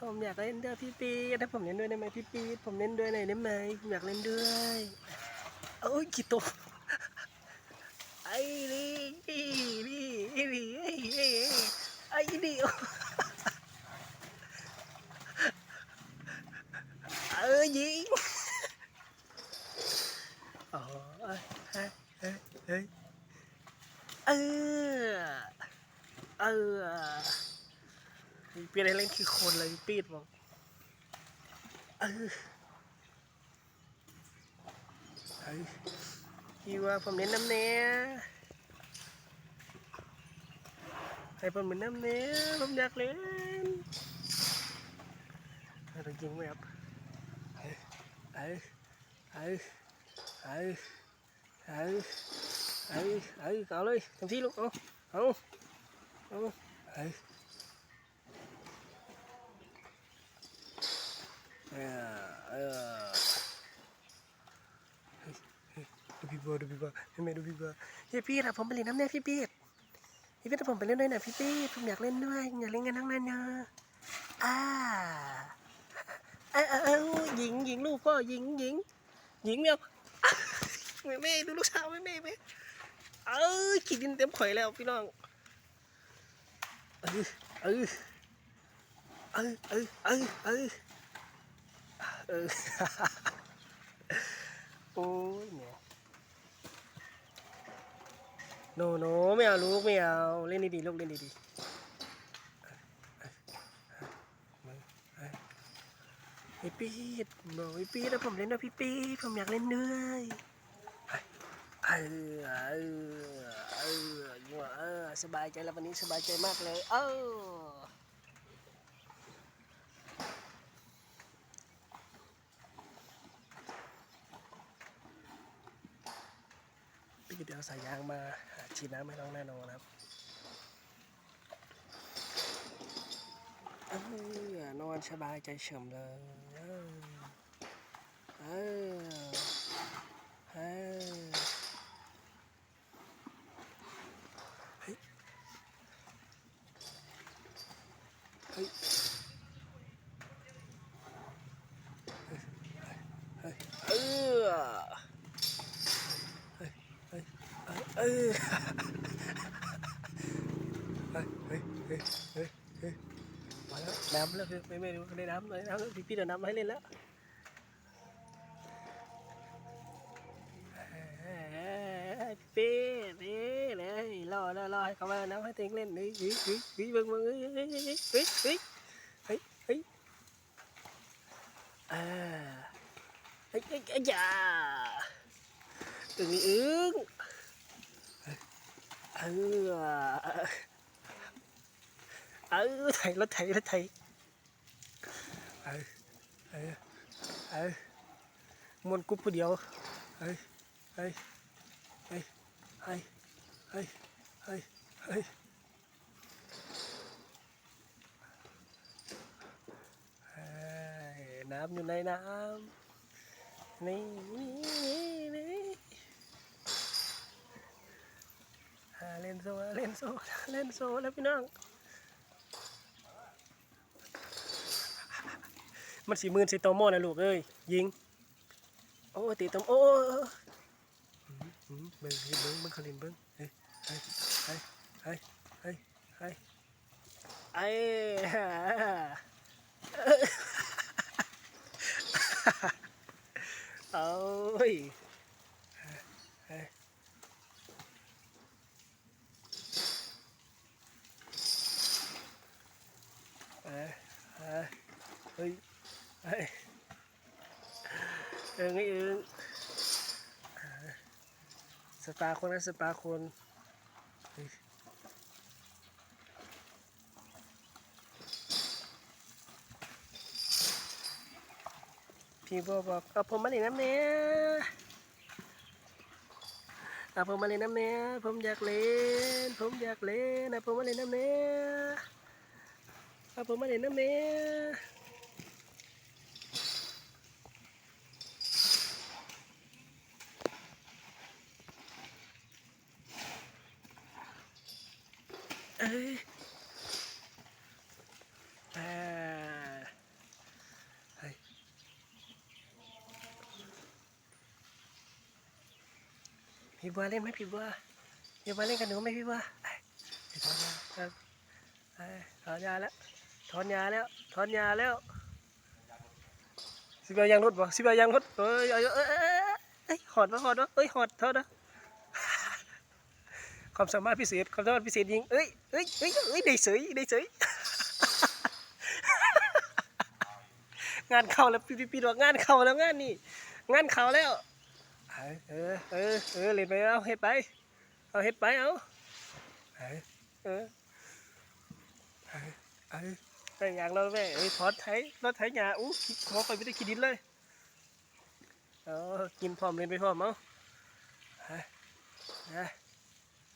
ผมอยากเล่นด้วยพี่ปี๊ดถ้าผมเล่นด้วยได้ไหมพี่ปี๊ดผมเล่นด้วยหน่อยได้ไหมผมอยากเล่นด้วยโอ้ยกี่ตัวไอ้นี่นี่นี่นี่ไอ้ไอ้ไอ้นี่เออยิงอ๋อเฮ้ยเฮ้ยเฮ้ยเฮ้ยเออเออ พี่ปีดให้เล่นคือคนเลยพี่ปีดบอกเออเฮ้ยพี่ว่าผมเน้นน้ำเนี้ยให้ผมเป็นน้ำเนี้ยผมอยากเล่นเรายิงไหมครับเอ้ยเอ้ยเอ้ยเอ้ยเอ้ยเอ้ยเอาเลยเต็มที่ลูกเอาเอาเอาเอ้ย เออเออดูพี่บัวดูพี่บัวให้แม่ดูพี่บัวเฮ้ยพี่นะผมไปเล่นน้ำเนี่ยพี่ปีดพี่ปีดผมไปเล่นด้วยนะพี่ปีดผมอยากเล่นด้วยอยากเล่นกันทั้งนั้นนะอ่าเออเออหญิงหญิงลูกพ่อหญิงหญิงหญิงเมียวแม่แม่ดูลูกสาวแม่แม่แม่เออขีดดินเต็มข่อยแล้วพี่น้องเออเออเออเออเออ เออโอ้ยเนี่ยโนโนไม่เอาลูกไม่เอาเล่นดีๆลูกเล่นดีๆไอ้ปีดบอกไอ้ปีดแล้วผมเล่นด้วยพี่ปีดผมอยากเล่นด้วยเออเออเอออยู่ว่าเออสบายใจแล้ววันนี้สบายใจมากเลยเออ พี่เดี๋ยว สายยางมาหาฉีดน้ำให้น้องแน่นอนครับเออนอนสบายใจเฉมเลยเออเออเออเฮ้ยเฮ้ยเฮ้ยเออ เออเฮ้ยเฮ้ ยเฮ้ยเฮ้ยเฮ้ยเฮ้ยมาแล้วน้ำแล้วไม่ไม่รู้ได้น้ำเลยน้ำพี่พี่เดี๋ยวน้ำให้เล่นแล้วพี่พี่เลยรอรอรอให้เขามาน้ำให้เต็งเล่นนี่เฮ้ยเฮ้ยเฮ้ยเบิ่งเบิ่งเฮ้ยเฮ้ยเฮ้ยเฮ้ยเฮ้ยเฮ้ยเฮ้ยอ่าเฮ้ยเฮ้ยจ้าตึงนี่อึ้ง Ừ, à. ừ thầy nó thầy nó thầy. Ừ ừ ừ. Cúp một điều. Ừ ừ ừ ừ ừ ừ ừ. น้ำอยู่ในน้ำนี่ เล่นโซ่เล่นโซ่เล่นโซ่แล้วพี่น้อง มันสี่หมื่นสีโตโมนะลูกเอ้ยยิง โอ้ตีตมโอ้อืมอืมเบิ้งเฮ้ยเบิ้งเบิ้งเขาเล่นเบิ้งเฮ้ยเฮ้ยเฮ้ยเฮ้ยเฮ้ยเฮ้ยไอ้ฮ่าโอ้ยเฮ้ย เอ้ยเอ้ยเฮ้ยเฮ้ยเอิงเอิงสตาคนนะสตาคนพี่บัวบอกเอาผมมาเล่นน้ำเนี้ยเอาผมมาเล่นน้ำเนี้ยผมอยากเล่น ผมอยากเล่นเอาผมมาเล่นน้ำเนี้ยเอาผมมาเล่นน้ำเนี้ยเอ้ยอ่าเฮ้ย พี่บัวเล่นไหมพี่บัวพี่บัวเล่นกับหนูไหมพี่บัวถอนยาครับถอนยาแล้วถอนยาแล้วถอนยาแล้วสิบเอายางรถบ่สิบเอายางรถเอ้ยเอ้ยเอ้ยเอ้ยหอดวะหอดวะเอ้ยหอดเท่านะความสามารถพิเศษความสามารถพิเศษยิงเอ้ยเอ้ยเอ้ยเอ้ยได้เสยได้เสยงานเข้าแล้วพี่พี่พี่บอกงานเข้าแล้วงานนี่งานเข้าแล้ว เออเออเออเล่นไปเอาเฮ็ดไปเอาเฮ็ดไปเอาเออเออเออเออไปอย่างเราแม่เอ้ยถอดไถรถไถหญ้าอู้ขอไปไม่ได้ขี้ดินเลยเอากินพร้อมเล่นไปพร้อมเอาเฮ้ยเฮ้ย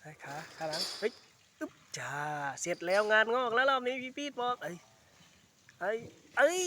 เฮ้ยขาขาหลังเฮ้ยอึ๊บจ้าเสร็จแล้วงานงอกแล้วรอบนี้พี่พี่บอกเอ้ยเอ้ยเอ้ย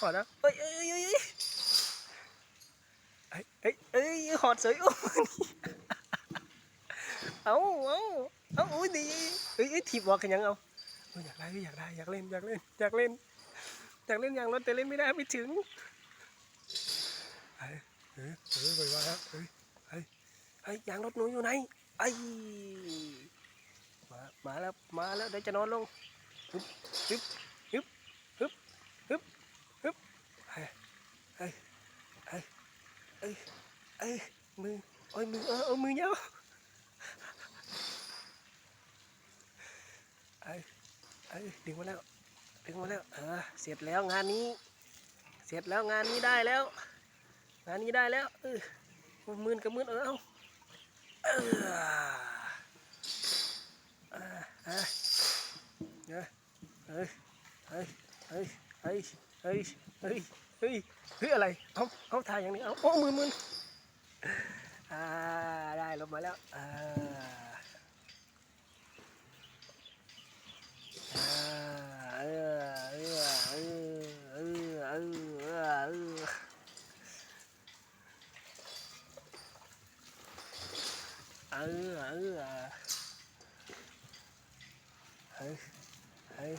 ขอนะเอ้ยเอ้ยเอ้ยเอ้ยเอ้ยอดเสยโอ้เอาเอาเอาอุ้ยดีเอ้ยเอ้ยถีบบอกกันยังเอาอยากได้อยากได้อยากเล่นอยากเล่นอยากเล่นอยากเล่นอย่างรถแต่เล่นไม่ได้ไม่ถึงเอ้ยเอ้ยเอ้ยไปว่าแล้วเอ้ยเอ้ยเอ้ยยางรถหนูอยู่ไหนไอ้ยมามาแล้วมาแล้วเดี๋ยวจะนอนลงฮึบฮึบฮึบฮึบฮึบฮึบเฮ้ยเฮ้ยเฮ้ยเอ้ย เอ้ยมือโอ้ยมือเออเอามือเยาวเอ้ยเอ้ยดึงมาแล้วดึงมาแล้วเออเสร็จแล้วงานนี้ เสร็จแล้วงานนี้ได้แล้ว งานนี้ได้แล้วเออมืนกับมืนเออเอาเออเออเออเฮ้ยเฮ้ยเฮ้ยเฮ้ยเฮ้ยเฮ้ยเฮ้ยอะไรเอาเอาถ่ายอย่างนี้เอาโอ้มือมือ อ่าได้ลงมาแล้วอ่าอ่าเออเออเออเออเออเออเออเออเออเฮ้ยเฮ้ย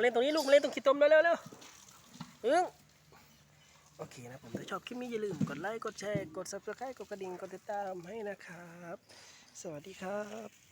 มาเล่นตรงนี้ลูกมาเล่นตรงขี้ตมเร็วเร็วเร็วอึ้งโอเคนะผมถ้าชอบคลิปนี้อย่าลืมกดไลค์กดแชร์กด subscribe กดกระดิ่งกดติดตามให้นะครับ สวัสดีครับ